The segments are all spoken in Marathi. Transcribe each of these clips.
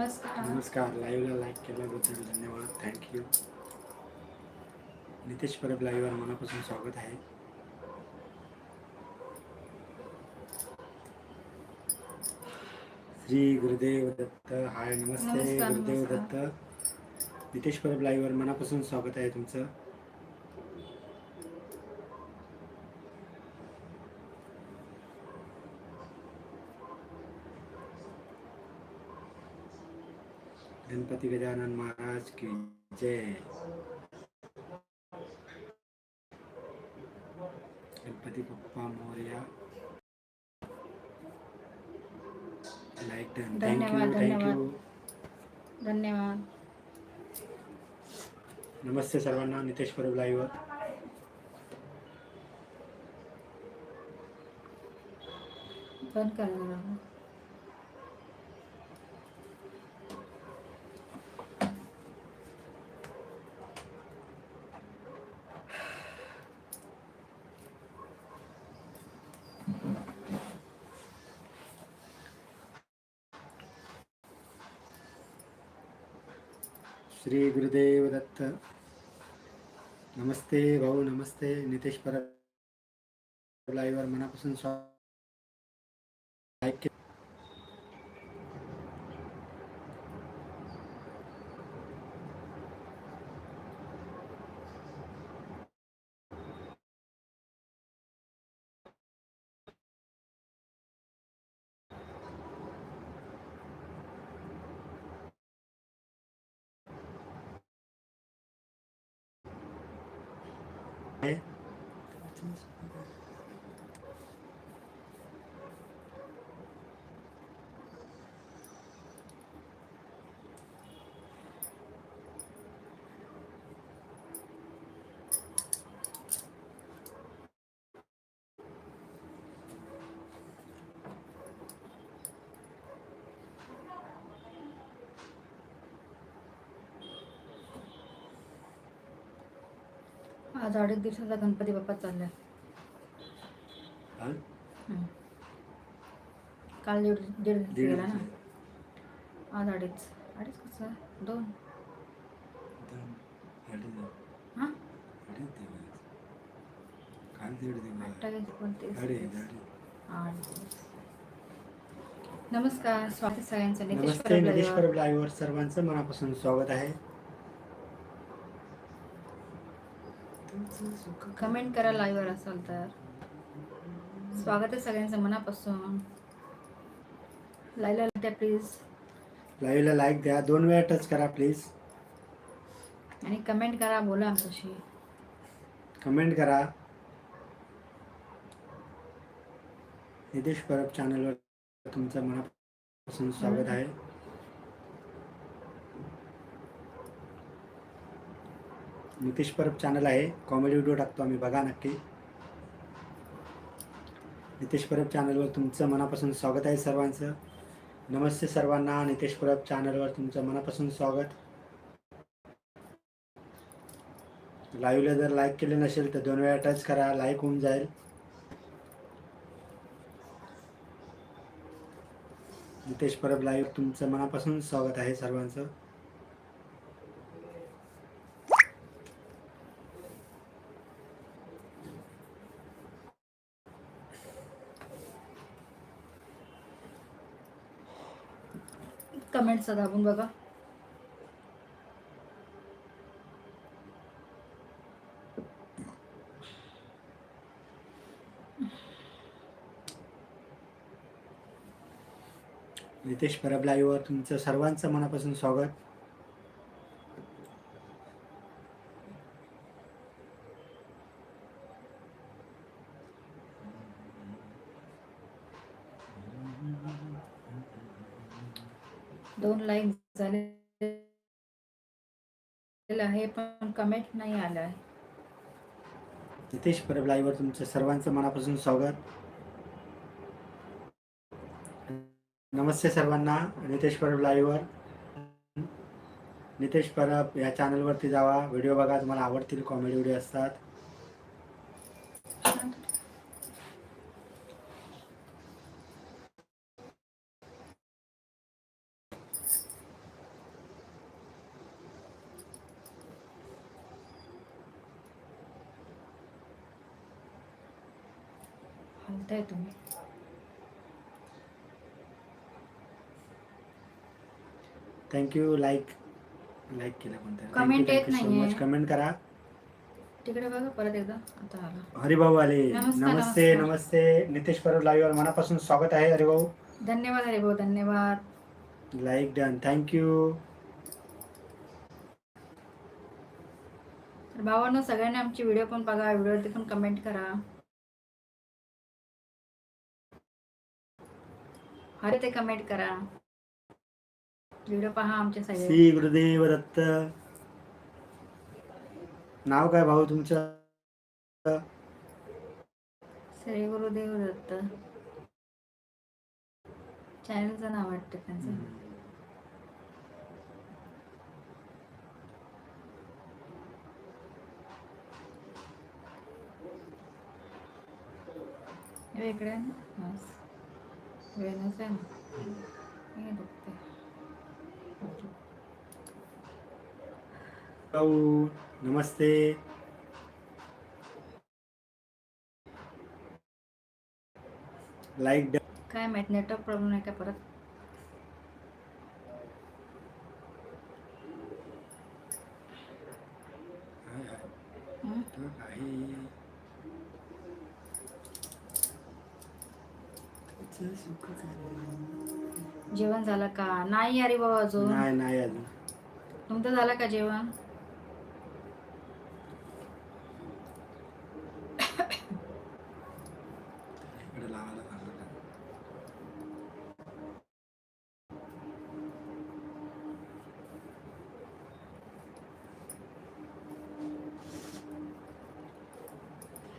नमस्कार. नमस्कार. लाईव्हला लाईक केल्याबद्दल धन्यवाद. थँक्यू नितेश परब लाईव्हवर मनापासून स्वागत आहे. श्री गुरुदेव दत्त. हाय नमस्ते. गुरुदेव. दत्त. नितेश परब लाईव्हवर मनापासून स्वागत आहे तुमचं. गणपती गजानन महाराज की जय गणपती पप्पा Morya like done thank you thank you धन्यवाद नमस्ते सर्वांना नितेश परब लाईव्हवर बंद करणार श्री गुरुदेव दत्त नमस्ते भाऊ नमस्ते नितेश परब लाईव्हवर मनापासून स्वागत. लाईक आज अडीच दिवसाचा गणपती बाप्पा चाललाय? हम्म. काल दीड दीड दिवस गेला ना? आज अडीच. अडीच कसं? दोन. हां? नमस्कार. स्वागत सगळ्यांचं. सर्वांचं मनापासून स्वागत आहे. कमेंट करा लाईव्हवर असाल तर. स्वागत आहे सगळ्यांचं मनापासून. लाईव्हला द्या प्लीज लाईव्हला लाईक द्या. दोन वेळा टच करा प्लीज आणि कमेंट करा बोला आमच्याशी. कमेंट करा. नितेश परब चॅनलवर तुमचं मनापासून स्वागत आहे. नितेश परब चॅनल आहे. कॉमेडी व्हिडिओ टाकतो आम्ही बघा नक्की. नितेश परब चॅनलवर तुमचं मनापासून स्वागत आहे सर्वांचं. नमस्ते सर्वांना नितेश परब चॅनलवर तुमचं मनापासून स्वागत. लाईव्हला जर लाईक केले नसेल तर दोन वेळा टच करा लाईक होऊन जाईल. नितेश परब लाईव्ह तुमचं मनापासून स्वागत आहे सर्वांचं. कमेंटचा दाबून बघा. नितेश परब लाईव्हवर तुमचं सर्वांचं मनापासून स्वागत. दोन लाईक झाले आहे पण कमेंट नाही आलं आहे. नितेश परब लाईव्हवर तुमचं सर्वांचं मनापासून स्वागत. नमस्ते सर्वांना नितेश परब लाईव्हवर नितेश परब या चॅनलवरती जावा व्हिडिओ बघा तुम्हाला आवडतील कॉमेडी व्हिडिओ असतात हलताय तुम्ही थँक्यू लाईक लाईक केलं कोणतं Comment येत नाहीये. कमेंट करा. तिकडे बघा परत एकदा. आता आला. हरिभाऊ आले. नमस्कार, नमस्ते नमस्कार. नमस्ते. नितेश परब लाईव्हवर मनापासून स्वागत आहे हरिभाऊ. धन्यवाद हरे भाऊ धन्यवाद लाईक डन थँक्यू तर भावांनो सगळ्यांनी आमची व्हिडिओ पण बघा. व्हिडिओवरती पण कमेंट करा. अरे ते कमेंट करा. व्हिडिओ पहा आमचे सगळे श्री गुरुदेव दत्त नाव काय भाऊ तुमचं? श्री गुरुदेव दत्त चॅनलचं नाव वाटतं त्यांचं. हे इकडे आहे ना बस. वेणूच आहे ना हे बघते भाऊ नमस्ते. लाईक काय माहीत नेटवर्क प्रॉब्लेम आहे का परत? हं? जेवण झालं का? नाही अरे भाऊ अजून. नाही नाही अजून. तुमचं झालं का जेवण?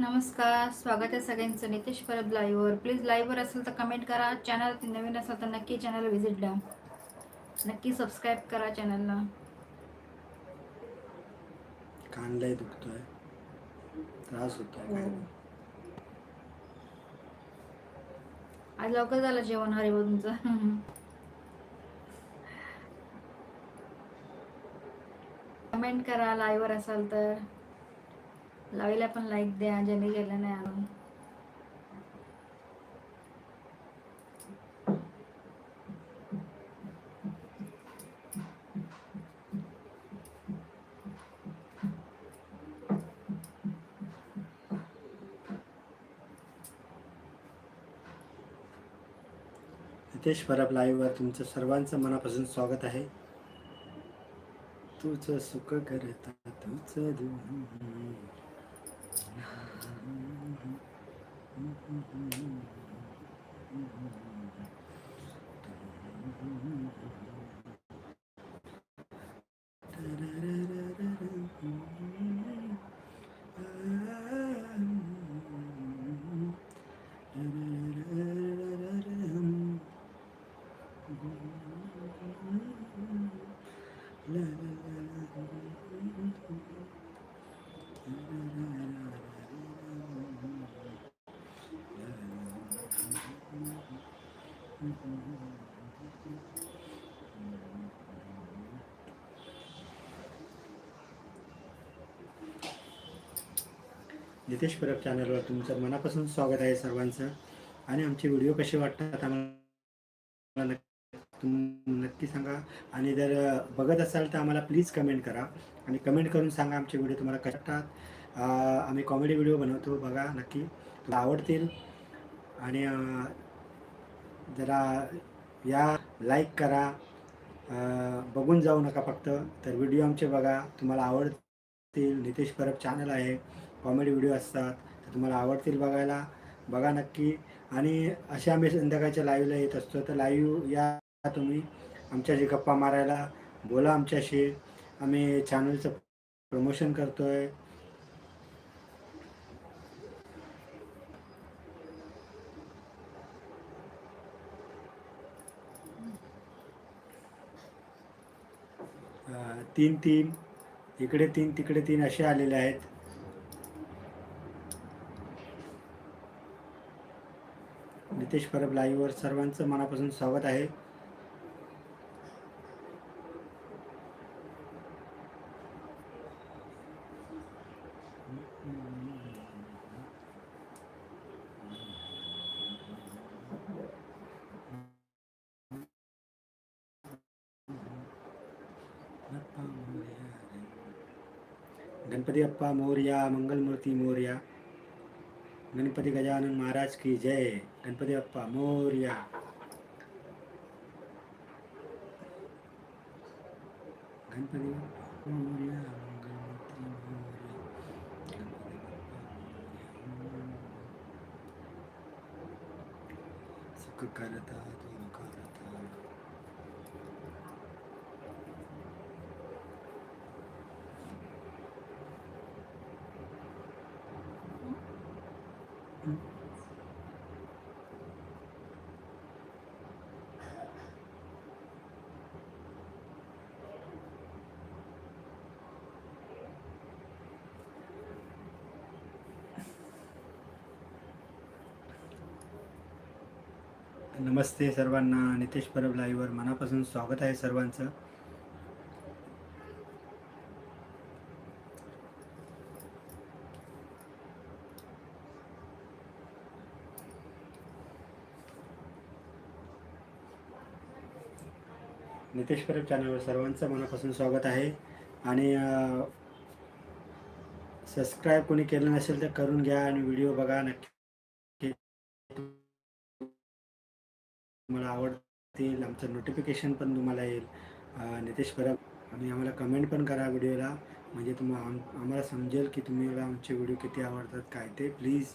नमस्कार स्वागत आहे सगळ्यांचं नितेश परब लाईव्हवर प्लीज लाईव्हवर असेल तर कमेंट करा. चॅनल नवीन असेल तर नक्की चॅनल व्हिजिट द्या. नक्की सबस्क्राईब करा चॅनलला कान लय दुखतोय. त्रास होतोय काय आज लवकर झालं जेवण हरे भाऊ तुमचं? कमेंट करा लाईव्हवर असाल तर. लावेला पण लाईक द्या ज्याने गेलं नाही अजून. नितेश परब लाईव्हवर तुमचं सर्वांचं मनापासून स्वागत आहे. तुझं सुख करता तुझं नितेश परब चॅनलवर तुमचं मनापासून स्वागत आहे सर्वांचं. आणि आमचे व्हिडिओ कसे वाटतात आम्हाला तुम नक्की सांगा. आणि जर बघत असाल तर आम्हाला प्लीज कमेंट करा. आणि कमेंट करून सांगा आमचे व्हिडिओ तुम्हाला कसे आम्ही कॉमेडी व्हिडिओ बनवतो बघा नक्की. तुला आवडतील. आणि जरा या लाईक करा. बघून जाऊ नका फक्त. तर व्हिडिओ आमचे बघा. तुम्हाला आवडतील. नितेश परब चॅनल आहे. कॉमेडी व्हिडिओ असतात तर तुम्हाला आवडतील बघायला बघा नक्की. आणि असे आम्ही संध्याकाळच्या लाईव्हला येत असतो. तर लाईव्ह या तुम्ही आमच्याशी गप्पा मारायला बोला आमच्याशी. आम्ही चॅनलचं प्रमोशन करतोय. आहे तीन तीन इकडे तीन तिकडे तीन असे आलेले आहेत. नितेश परब लाईव्हवर सर्वांचं मनापासून स्वागत आहे. गणपती अप्पा मोर्या मंगलमूर्ती मोर्या गणपती गजानन महाराज की जय. गणपती बाप्पा मोर्या. गणपती सुख करता करता नमस्ते सर्वांना. नितेश परब लाईव्हवर मनापासून स्वागत आहे सर्वांचं. नितेश परब चॅनलवर सर्वांचं मनापासून स्वागत आहे. आणि सबस्क्राईब कोणी केलं नसेल तर करून घ्या आणि व्हिडिओ बघा. नक्की तुम्हाला आवडतील आमचं नोटिफिकेशन पण तुम्हाला येईल. नितेश परब आणि आम्हाला कमेंट पण करा व्हिडिओला म्हणजे तुम्हाला आम आम्हाला समजेल की तुम्हाला आमचे व्हिडिओ किती आवडतात काय ते. प्लीज